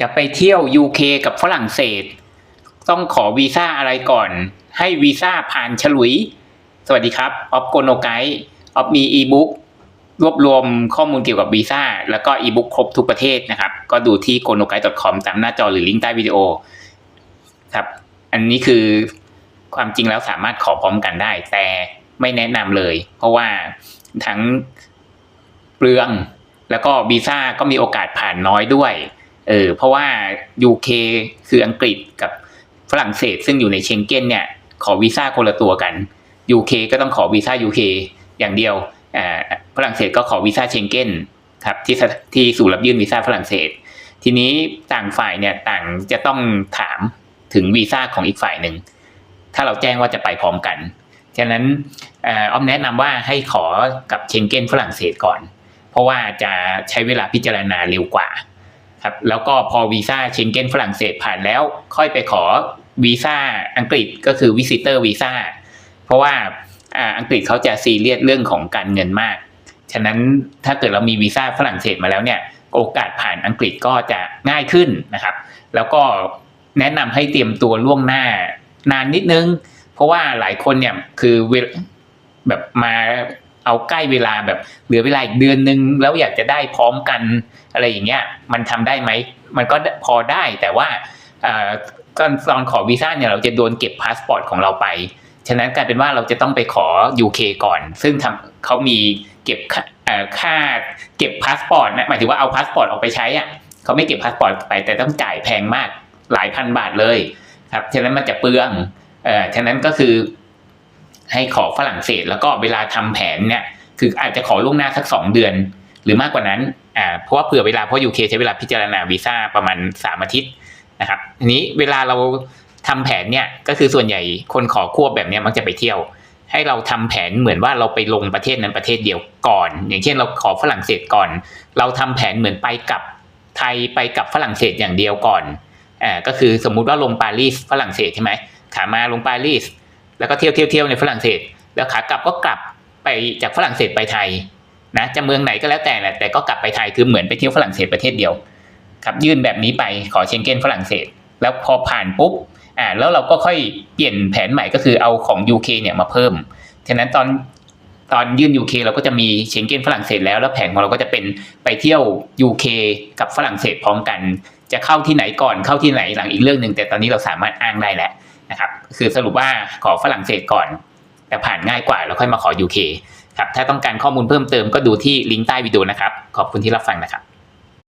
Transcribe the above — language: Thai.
จะไปเที่ยว UK กับฝรั่งเศส ต้องขอวีซ่าอะไรก่อน ให้วีซ่าผ่านฉลุย สวัสดีครับออฟโกโนไกด์ออฟมีอีบุ๊กรวบรวมข้อมูลเกี่ยวกับวีซ่าแล้วก็อีบุ๊กครบทุกประเทศนะครับ ก็ดูที่ g o n o g a i c o m ตามหน้าจอหรือลิงก์ใต้วิดีโอครับ อันนี้คือความจริงแล้วสามารถขอพร้อมกันได้ แต่ไม่แนะนำเลย เพราะว่าทั้งเปลือง แล้วก็วีซ่าก็มีโอกาสผ่านน้อยด้วย เออเพราะว่า UK คืออังกฤษกับฝรั่งเศสซึ่งอยู่ในเชงเก้นเนี่ยขอวีซ่าคนละตัวกัน UK ก็ต้องขอวีซ่า UK อย่างเดียวอ่าฝรั่งเศสก็ขอวีซ่าเชงเก้นครับที่ที่ศูนย์รับยื่นวีซ่าฝรั่งเศส ทีนี้ต่างฝ่ายเนี่ยต่างจะต้องถามถึงวีซ่าของอีกฝ่ายหนึ่ง ถ้าเราแจ้งว่าจะไปพร้อมกัน ฉะนั้นอ่ออ้อมแนะนำว่าให้ขอกับเชงเก้นฝรั่งเศสก่อน เพราะว่าจะใช้เวลาพิจารณาเร็วกว่า ครับแล้วก็พอวีซ่าเชงเก้นฝรั่งเศสผ่านแล้ว ค่อยไปขอวีซ่าอังกฤษก็คือวิสิเตอร์วีซ่าเพราะว่าอังกฤษเขาจะซีเรียสเรื่องของการเงินมาก ฉะนั้นถ้าเกิดเรามีวีซ่าฝรั่งเศสมาแล้วเนี่ย โอกาสผ่านอังกฤษก็จะง่ายขึ้นนะครับ แล้วก็แนะนำให้เตรียมตัวล่วงหน้านานนิดนึง เพราะว่าหลายคนเนี่ยคือแบบมา เอาใกล้เวลาแบบเหลือเวลาอีกเดือนนึงแล้วอยากจะได้พร้อมกันอะไรอย่างเงี้ยมันทำได้ไหมมันก็พอได้แต่ว่าตอนตอนขอวีซ่าเนี่ยเราจะโดนเก็บพาสปอร์ตของเราไป ฉะนั้นกลายเป็นว่าเราจะต้องไปขอ UK ก่อน ซึ่งทำเขามีเก็บค่าเอ่อค่าเก็บพาสปอร์ตนะหมายถึงว่าเอาพาสปอร์ตออกไปใช้อะเขาไม่เก็บพาสปอร์ตไปแต่ต้องจ่ายแพงมากหลายพันบาทเลยครับฉะนั้นมันจะเปลืองเอ่อฉะนั้นก็คือ ให้ขอฝรั่งเศส แล้วก็เวลาทำแผนเนี่ยคืออาจจะขอล่วงหน้าสักสองเดือน หรือมากกว่านั้นอ่าเพราะว่าเผื่อเวลาเพราะ UK ใช้เวลาพิจารณาวีซ่าประมาณสามอาทิตย์นะครับทีนี้เวลาเราทำแผนเนี่ยก็คือส่วนใหญ่คนขอควบแบบเนี้ยมักจะไปเที่ยว ให้เราทำแผนเหมือนว่าเราไปลงประเทศนั้นประเทศเดียวก่อน อย่างเช่นเราขอฝรั่งเศสก่อน เราทำแผนเหมือนไปกับไทยไปกับฝรั่งเศสอย่างเดียวก่อนอ่าก็คือสมมุติว่าลงปารีสฝรั่งเศสใช่ไหมขามาลงปารีส แล้วก็เที่ยวเที่ยวเที่ยวในฝรั่งเศส แล้วขากลับก็กลับไปจากฝรั่งเศสไปไทยนะจะเมืองไหนก็แล้วแต่แหละแต่ก็กลับไปไทยคือเหมือนไปเที่ยวฝรั่งเศสประเทศเดียวครับยื่นแบบนี้ไปขอเชงเก้นฝรั่งเศส แล้วพอผ่านปุ๊บอ่าแล้วเราก็ค่อยเปลี่ยนแผนใหม่ก็คือเอาของ UK เนี่ยมาเพิ่มฉะนั้นตอนตอนยื่น UK เราก็จะมีเชงเก้นฝรั่งเศสแล้วแล้วแผนของเราก็จะเป็นไปเที่ยว UK กับฝรั่งเศสพร้อมกัน จะเข้าที่ไหนก่อนเข้าที่ไหนหลังอีกเรื่องหนึ่งแต่ตอนนี้เราสามารถอ้างได้แหล้ว นะครับคือสรุปว่าขอฝรั่งเศสก่อน แต่ผ่านง่ายกว่าแล้วค่อยมาขอ UK ครับถ้าต้องการข้อมูลเพิ่มเติมก็ดูที่ลิงก์ใต้วิดีโอนะครับ ขอบคุณที่รับฟังนะครับ